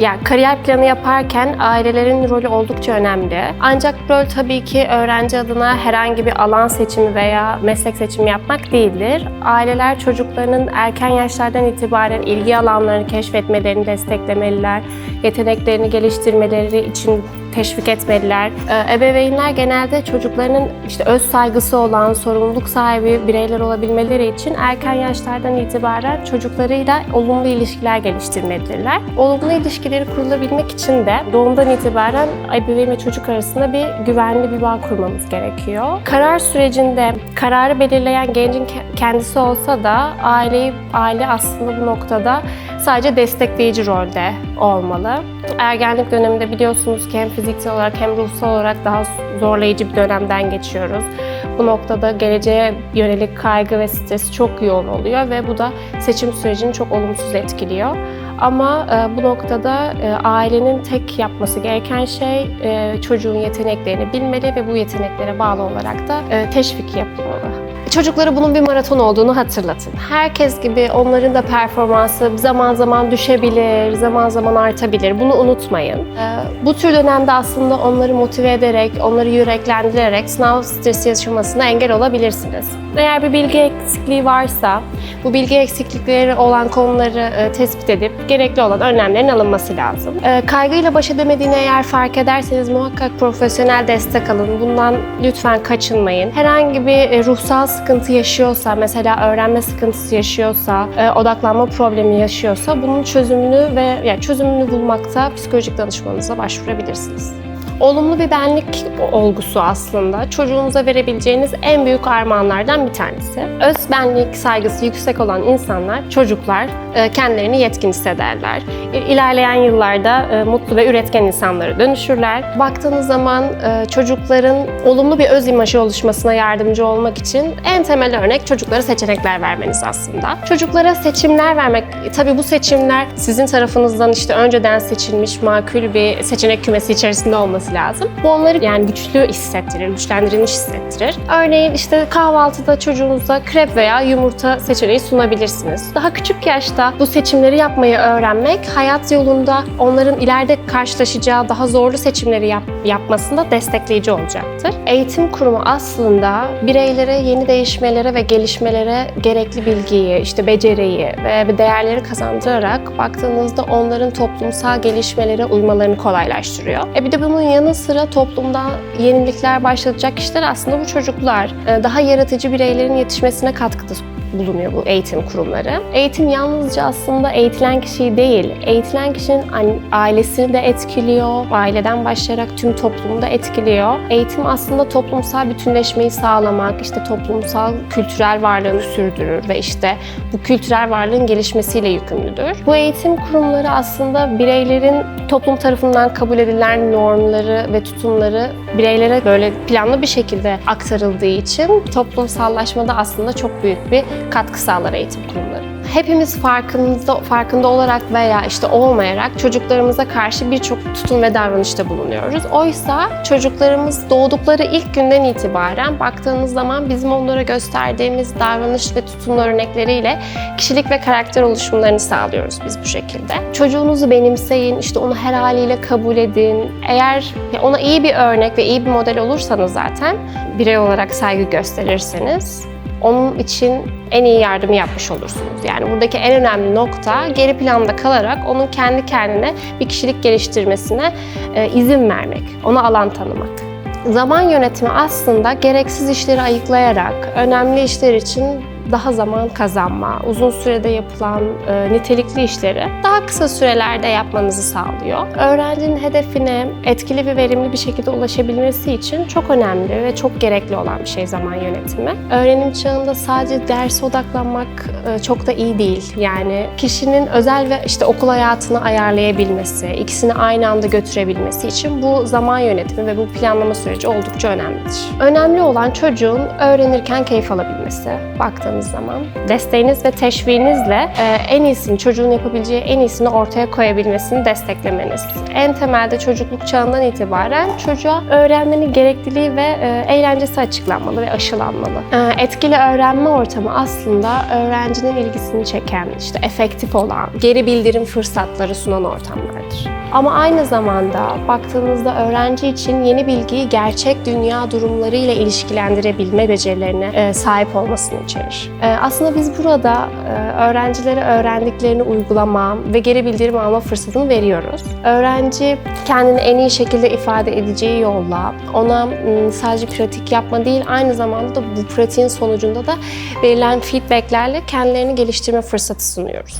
yani kariyer planı yaparken ailelerin rolü oldukça önemli. Ancak rol tabii ki öğrenci adına herhangi bir alan seçimi veya meslek seçimi yapmak değildir. Aileler çocuklarının erken yaşlardan itibaren ilgi alanlarını keşfetmelerini desteklemeliler, yeteneklerini geliştirmeleri için teşvik etmeliler. Ee, Ebeveynler genelde çocuklarının işte öz saygısı olan, sorumluluk sahibi bireyler olabilmeleri için erken yaşlardan itibaren çocuklarıyla olumlu ilişkiler geliştirmelidirler. Olumlu ilişkileri kurulabilmek için de doğumdan itibaren ebeveyn ve çocuk arasında bir güvenli bir bağ kurmamız gerekiyor. Karar sürecinde kararı belirleyen gencin ke- kendisi olsa da aileyi aile aslında bu noktada sadece destekleyici rolde olmalı. Ergenlik döneminde biliyorsunuz ki hem fiziksel olarak hem ruhsal olarak daha zorlayıcı bir dönemden geçiyoruz. Bu noktada geleceğe yönelik kaygı ve stres çok yoğun oluyor ve bu da seçim sürecini çok olumsuz etkiliyor. Ama e, bu noktada e, ailenin tek yapması gereken şey e, çocuğun yeteneklerini bilmeli ve bu yeteneklere bağlı olarak da teşvik yapılmalı. Çocuklara bunun bir maraton olduğunu hatırlatın. Herkes gibi onların da performansı zaman zaman düşebilir, zaman zaman artabilir. Bunu unutmayın. Ee, Bu tür dönemde aslında onları motive ederek, onları yüreklendirerek sınav stresi yaşamasına engel olabilirsiniz. Eğer bir bilgi eksikliği varsa, bu bilgi eksiklikleri olan konuları e, tespit edip gerekli olan önlemlerin alınması lazım. Ee, Kaygıyla baş edemediğini eğer fark ederseniz muhakkak profesyonel destek alın. Bundan lütfen kaçınmayın. Herhangi bir e, ruhsal sıkıntı yaşıyorsa, mesela öğrenme sıkıntısı yaşıyorsa, e, odaklanma problemi yaşıyorsa bunun çözümünü ve yani çözümünü bulmakta psikolojik danışmanınıza başvurabilirsiniz. Olumlu bir benlik olgusu aslında çocuğunuza verebileceğiniz en büyük armağanlardan bir tanesi. Öz benlik saygısı yüksek olan insanlar, çocuklar e, kendilerini yetkin hissederler. İlerleyen yıllarda e, mutlu ve üretken insanlara dönüşürler. Baktığınız zaman e, çocukların olumlu bir öz imajı oluşmasına yardımcı olmak için en temel örnek çocuklara seçenekler vermeniz aslında. Çocuklara seçimler vermek, tabii bu seçimler sizin tarafınızdan işte önceden seçilmiş makul bir seçenek kümesi içerisinde olması lazım. Bu onları yani güçlü hissettirir, güçlendirilmiş hissettirir. Örneğin işte kahvaltıda çocuğunuza krep veya yumurta seçeneği sunabilirsiniz. Daha küçük yaşta bu seçimleri yapmayı öğrenmek hayat yolunda onların ileride karşılaşacağı daha zorlu seçimleri yap- yapmasında destekleyici olacaktır. Eğitim kurumu aslında bireylere yeni değişmelere ve gelişmelere gerekli bilgiyi, işte beceriyi ve değerleri kazandırarak baktığınızda onların toplumsal gelişmelere uymalarını kolaylaştırıyor. E bir de bunun yanı sıra toplumda yenilikler başlatacak kişiler aslında bu çocuklar. E, Daha yaratıcı bireylerin yetişmesine katkıda bulunuyor bu eğitim kurumları. Eğitim yalnızca aslında eğitilen kişiyi değil, eğitilen kişinin ailesini de etkiliyor, aileden başlayarak tüm toplumu da etkiliyor. Eğitim aslında toplumsal bütünleşmeyi sağlamak, işte toplumsal kültürel varlığını sürdürür ve işte bu kültürel varlığın gelişmesiyle yükümlüdür. Bu eğitim kurumları aslında bireylerin toplum tarafından kabul edilen normları ve tutumları bireylere böyle planlı bir şekilde aktarıldığı için toplumsallaşmada aslında çok büyük bir katkı sağlar eğitim kurumları. Hepimiz farkında, farkında olarak veya işte olmayarak çocuklarımıza karşı birçok tutum ve davranışta bulunuyoruz. Oysa çocuklarımız doğdukları ilk günden itibaren baktığınız zaman bizim onlara gösterdiğimiz davranış ve tutum örnekleriyle kişilik ve karakter oluşumlarını sağlıyoruz biz bu şekilde. Çocuğunuzu benimseyin, işte onu her haliyle kabul edin. Eğer ona iyi bir örnek ve iyi bir model olursanız zaten birey olarak saygı gösterirseniz onun için en iyi yardımı yapmış olursunuz. Yani buradaki en önemli nokta geri planda kalarak onun kendi kendine bir kişilik geliştirmesine e, izin vermek, ona alan tanımak. Zaman yönetimi aslında gereksiz işleri ayıklayarak önemli işler için daha zaman kazanma, uzun sürede yapılan e, nitelikli işleri daha kısa sürelerde yapmanızı sağlıyor. Öğrencinin hedefine etkili ve verimli bir şekilde ulaşabilmesi için çok önemli ve çok gerekli olan bir şey zaman yönetimi. Öğrenim çağında sadece derse odaklanmak e, çok da iyi değil. Yani kişinin özel ve işte okul hayatını ayarlayabilmesi, ikisini aynı anda götürebilmesi için bu zaman yönetimi ve bu planlama süreci oldukça önemlidir. Önemli olan çocuğun öğrenirken keyif alabilmesi. Baktığınız baktığımız zaman. Desteğiniz ve teşviğinizle e, en iyisini, çocuğun yapabileceği en iyisini ortaya koyabilmesini desteklemeniz. En temelde çocukluk çağından itibaren çocuğa öğrenmenin gerekliliği ve e, eğlencesi açıklanmalı ve aşılanmalı. E, etkili öğrenme ortamı aslında öğrencinin ilgisini çeken, işte efektif olan, geri bildirim fırsatları sunan ortamlardır. Ama aynı zamanda baktığınızda öğrenci için yeni bilgiyi gerçek dünya durumlarıyla ilişkilendirebilme becerilerine sahip olmasını içerir. E, aslında biz burada e, öğrencilere öğrendiklerini uygulama ve geri bildirim alma fırsatını veriyoruz. Öğrenci kendini en iyi şekilde ifade edeceği yolla ona m, sadece pratik yapma değil aynı zamanda da bu pratiğin sonucunda da verilen feedbacklerle kendilerini geliştirme fırsatı sunuyoruz.